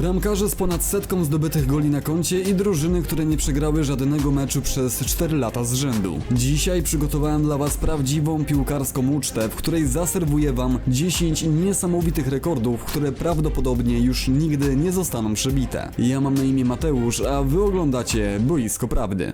Bramkarze z ponad setką zdobytych goli na koncie i drużyny, które nie przegrały żadnego meczu przez 4 lata z rzędu. Dzisiaj przygotowałem dla Was prawdziwą piłkarską ucztę, w której zaserwuję Wam 10 niesamowitych rekordów, które prawdopodobnie już nigdy nie zostaną przebite. Ja mam na imię Mateusz, a Wy oglądacie Boisko Prawdy.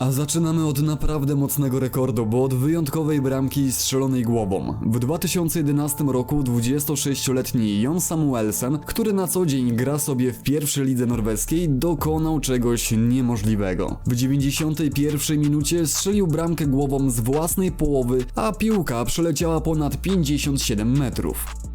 A zaczynamy od naprawdę mocnego rekordu, bo od wyjątkowej bramki strzelonej głową. W 2011 roku 26-letni Jon Samuelsen, który na co dzień gra sobie w pierwszej lidze norweskiej, dokonał czegoś niemożliwego. W 91 minucie strzelił bramkę głową z własnej połowy, a piłka przeleciała ponad 57 metrów.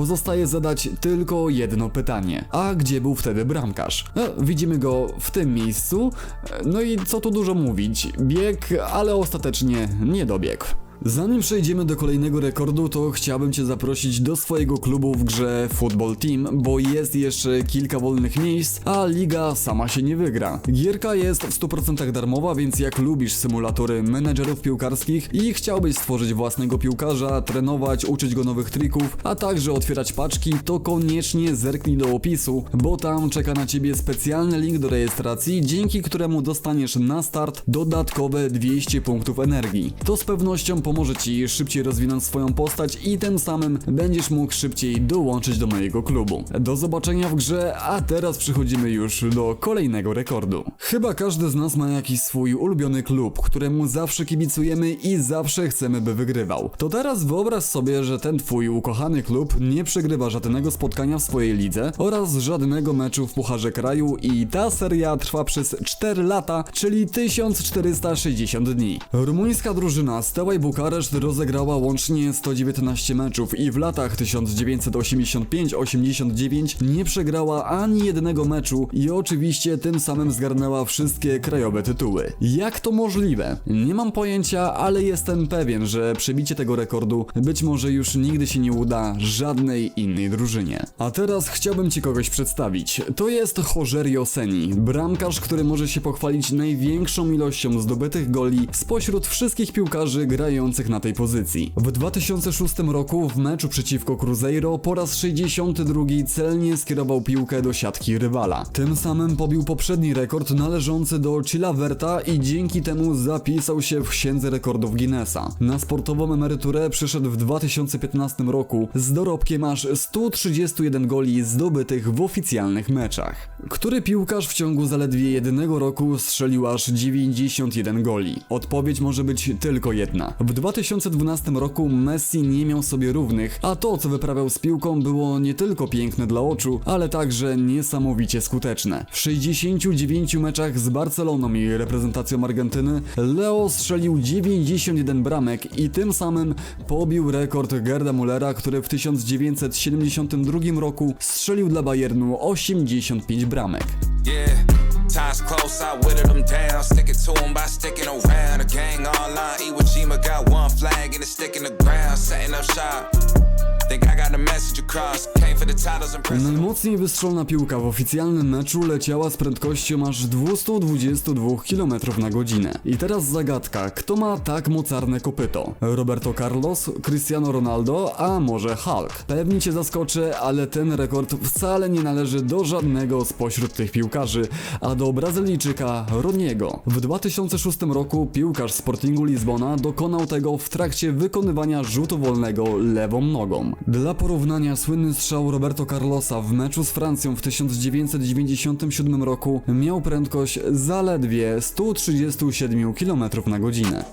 Pozostaje zadać tylko jedno pytanie. A gdzie był wtedy bramkarz? E, widzimy go w tym miejscu. E, No i co tu dużo mówić? Bieg, ale ostatecznie nie dobiegł. Zanim przejdziemy do kolejnego rekordu, to chciałbym Cię zaprosić do swojego klubu w grze Football Team, bo jest jeszcze kilka wolnych miejsc, a liga sama się nie wygra. Gierka jest w 100% darmowa, więc jak lubisz symulatory menedżerów piłkarskich i chciałbyś stworzyć własnego piłkarza, trenować, uczyć go nowych trików, a także otwierać paczki, to koniecznie zerknij do opisu, bo tam czeka na Ciebie specjalny link do rejestracji, dzięki któremu dostaniesz na start dodatkowe 200 punktów energii. To z pewnością pomoże Ci szybciej rozwinąć swoją postać i tym samym będziesz mógł szybciej dołączyć do mojego klubu. Do zobaczenia w grze, a teraz przechodzimy już do kolejnego rekordu. Chyba każdy z nas ma jakiś swój ulubiony klub, któremu zawsze kibicujemy i zawsze chcemy, by wygrywał. To teraz wyobraź sobie, że ten Twój ukochany klub nie przegrywa żadnego spotkania w swojej lidze oraz żadnego meczu w Pucharze Kraju i ta seria trwa przez 4 lata, czyli 1460 dni. Rumuńska drużyna Steaua Bukareszt rozegrała łącznie 119 meczów i w latach 1985-89 nie przegrała ani jednego meczu i oczywiście tym samym zgarnęła wszystkie krajowe tytuły. Jak to możliwe? Nie mam pojęcia, ale jestem pewien, że przebicie tego rekordu być może już nigdy się nie uda żadnej innej drużynie. A teraz chciałbym Ci kogoś przedstawić. To jest Jorgerio Seni, bramkarz, który może się pochwalić największą ilością zdobytych goli spośród wszystkich piłkarzy grających na tej pozycji. W 2006 roku w meczu przeciwko Cruzeiro po raz 62 celnie skierował piłkę do siatki rywala. Tym samym pobił poprzedni rekord należący do Chilaverta i dzięki temu zapisał się w księdze rekordów Guinnessa. Na sportową emeryturę przyszedł w 2015 roku z dorobkiem aż 131 goli zdobytych w oficjalnych meczach. Który piłkarz w ciągu zaledwie jednego roku strzelił aż 91 goli? Odpowiedź może być tylko jedna. W 2012 roku Messi nie miał sobie równych, a to co wyprawiał z piłką było nie tylko piękne dla oczu, ale także niesamowicie skuteczne. W 69 meczach z Barceloną i reprezentacją Argentyny Leo strzelił 91 bramek i tym samym pobił rekord Gerda Mullera, który w 1972 roku strzelił dla Bayernu 85 bramek. Yeah, time's close, I whittled them down. Sticking to them by sticking around. A gang online, Iwo Jima got one flag and it's sticking the ground. Setting up shop. Najmocniej wystrzelona piłka w oficjalnym meczu leciała z prędkością aż 222 km na godzinę. I teraz zagadka, kto ma tak mocarne kopyto? Roberto Carlos, Cristiano Ronaldo, a może Hulk? Pewnie cię zaskoczę, ale ten rekord wcale nie należy do żadnego spośród tych piłkarzy, a do Brazylijczyka Roniego. W 2006 roku piłkarz Sportingu Lizbona dokonał tego w trakcie wykonywania rzutu wolnego lewą nogą. Dla porównania słynny strzał Roberto Carlosa w meczu z Francją w 1997 roku miał prędkość zaledwie 137 km na godzinę.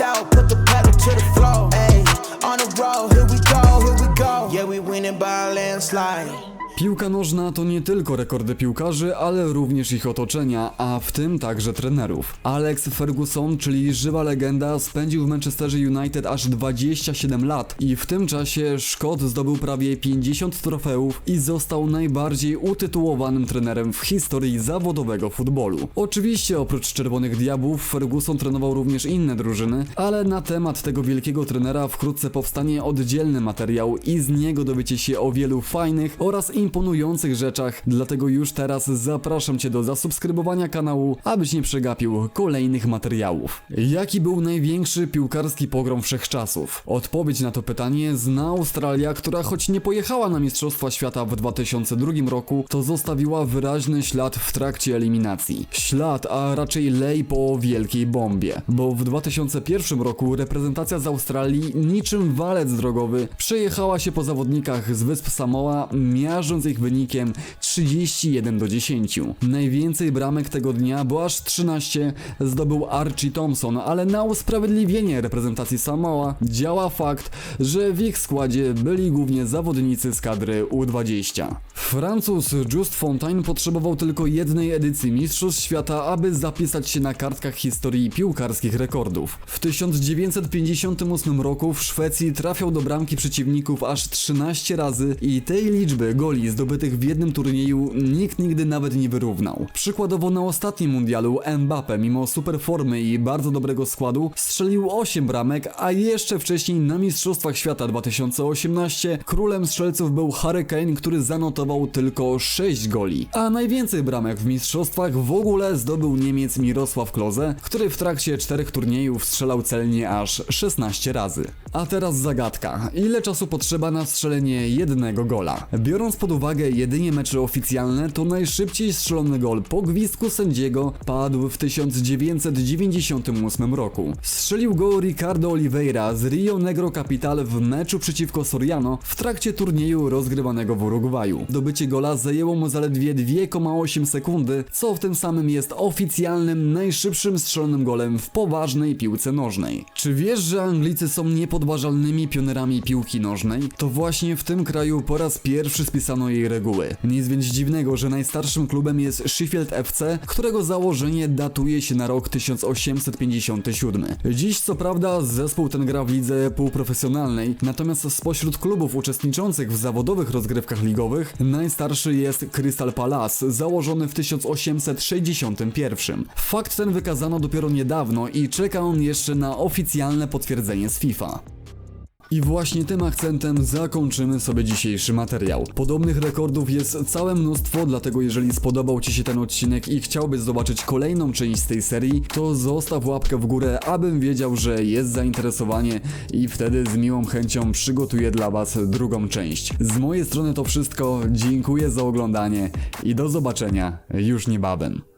Out, put the pedal to the floor. Ayy, on the road, here we go, here we go. Yeah, we winning by a landslide. Piłka nożna to nie tylko rekordy piłkarzy, ale również ich otoczenia, a w tym także trenerów. Alex Ferguson, czyli żywa legenda, spędził w Manchesterze United aż 27 lat i w tym czasie Szkot zdobył prawie 50 trofeów i został najbardziej utytułowanym trenerem w historii zawodowego futbolu. Oczywiście oprócz Czerwonych Diabłów Ferguson trenował również inne drużyny, ale na temat tego wielkiego trenera wkrótce powstanie oddzielny materiał i z niego dowiecie się o wielu fajnych oraz imponujących rzeczach, dlatego już teraz zapraszam Cię do zasubskrybowania kanału, abyś nie przegapił kolejnych materiałów. Jaki był największy piłkarski pogrom wszechczasów? Odpowiedź na to pytanie zna Australia, która choć nie pojechała na Mistrzostwa Świata w 2002 roku, to zostawiła wyraźny ślad w trakcie eliminacji. Ślad, a raczej lej po wielkiej bombie, bo w 2001 roku reprezentacja z Australii niczym walec drogowy przejechała się po zawodnikach z wysp Samoa, miażdżąc ich wynikiem 31 do 10. Najwięcej bramek tego dnia, bo aż 13 zdobył Archie Thompson, ale na usprawiedliwienie reprezentacji Samoa działa fakt, że w ich składzie byli głównie zawodnicy z kadry U20. Francuz Just Fontaine potrzebował tylko jednej edycji Mistrzostw Świata, aby zapisać się na kartkach historii piłkarskich rekordów. W 1958 roku w Szwecji trafiał do bramki przeciwników aż 13 razy i tej liczby goli zdobytych w jednym turnieju nikt nigdy nawet nie wyrównał. Przykładowo na ostatnim mundialu Mbappe mimo super formy i bardzo dobrego składu strzelił 8 bramek, a jeszcze wcześniej na Mistrzostwach Świata 2018 królem strzelców był Harry Kane, który zanotował tylko 6 goli. A najwięcej bramek w mistrzostwach w ogóle zdobył Niemiec Mirosław Klose, który w trakcie czterech turniejów strzelał celnie aż 16 razy. A teraz zagadka. Ile czasu potrzeba na strzelenie jednego gola? Biorąc pod uwagę jedynie mecze oficjalne, to najszybciej strzelony gol po gwizdku sędziego padł w 1998 roku. Strzelił go Ricardo Oliveira z Rio Negro Capital w meczu przeciwko Soriano w trakcie turnieju rozgrywanego w Urugwaju. Dobycie gola zajęło mu zaledwie 2,8 sekundy, co w tym samym jest oficjalnym najszybszym strzelonym golem w poważnej piłce nożnej. Czy wiesz, że Anglicy są niepodważalnymi pionerami piłki nożnej? To właśnie w tym kraju po raz pierwszy spisano jej reguły. Nic więc dziwnego, że najstarszym klubem jest Sheffield FC, którego założenie datuje się na rok 1857. Dziś co prawda zespół ten gra w lidze półprofesjonalnej, natomiast spośród klubów uczestniczących w zawodowych rozgrywkach ligowych najstarszy jest Crystal Palace, założony w 1861. Fakt ten wykazano dopiero niedawno i czeka on jeszcze na oficjalne potwierdzenie z FIFA. I właśnie tym akcentem zakończymy sobie dzisiejszy materiał. Podobnych rekordów jest całe mnóstwo, dlatego jeżeli spodobał Ci się ten odcinek i chciałbyś zobaczyć kolejną część tej serii, to zostaw łapkę w górę, abym wiedział, że jest zainteresowanie i wtedy z miłą chęcią przygotuję dla Was drugą część. Z mojej strony to wszystko, dziękuję za oglądanie i do zobaczenia już niebawem.